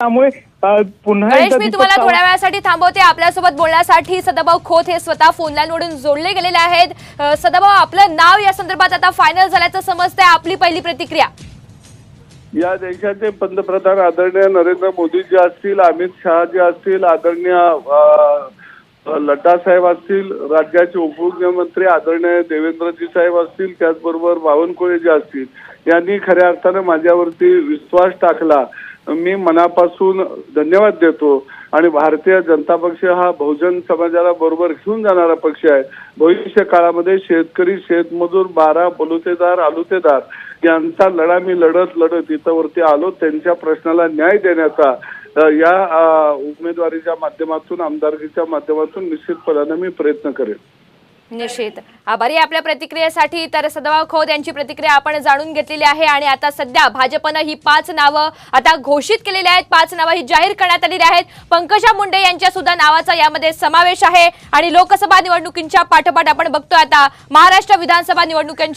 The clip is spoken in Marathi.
त्यामुळे पुन्हा एकदा मी तुम्हाला थोड्या वेळासाठी थांबवते. आपल्यासोबत बोलण्यासाठी सदाभाऊ खोत हे स्वतः फोनलाईनवरून जोडले गेलेले आहेत. सदाभाऊ आपलं नाव या संदर्भात आता फायनल झाल्याचं समजतंय. आपली पहिली प्रतिक्रिया. या देशाचे पंतप्रधान आदरणीय नरेंद्र मोदी जे असतील अमित शहा जे असतील आदरणीय लड्डा साहेब असतील राज्याचे उपमुख्यमंत्री आदरणीय देवेंद्रजी साहेब असतील त्याचबरोबर बावनकुळे जे असतील यांनी खऱ्या अर्थानं माझ्यावरती विश्वास टाकला. मी मनापासून धन्यवाद देतो. आणि भारतीय जनता पक्ष हा बहुजन समाजाला बरोबर घेऊन जाणारा पक्ष आहे. भविष्य काळामध्ये शेतकरी शेतमजूर बारा बलुतेदार आलुतेदार यांचा लढा मी लढत लढत इथंवरती आलो. त्यांच्या प्रश्नाला न्याय देण्याचा या उमेदवारीच्या माध्यमातून आमदारकीच्या माध्यमातून निश्चितपणाने मी प्रयत्न करेन. निश्चित. आभारी आपल्या प्रतिक्रियेसाठी तर सदाभाऊ खोत यांची प्रतिक्रिया आपण जाणून घेतलेली आहे आणि आता सध्या भाजपनं ही पाच नावं आता घोषित केलेली आहेत. पाच नावं ही जाहीर करण्यात आलेली आहेत. पंकजा मुंडे यांच्या सुद्धा नावाचा यामध्ये समावेश आहे आणि लोकसभा निवडणुकींच्या पाठोपाठ आपण बघतोय आता महाराष्ट्र विधानसभा निवडणुकांची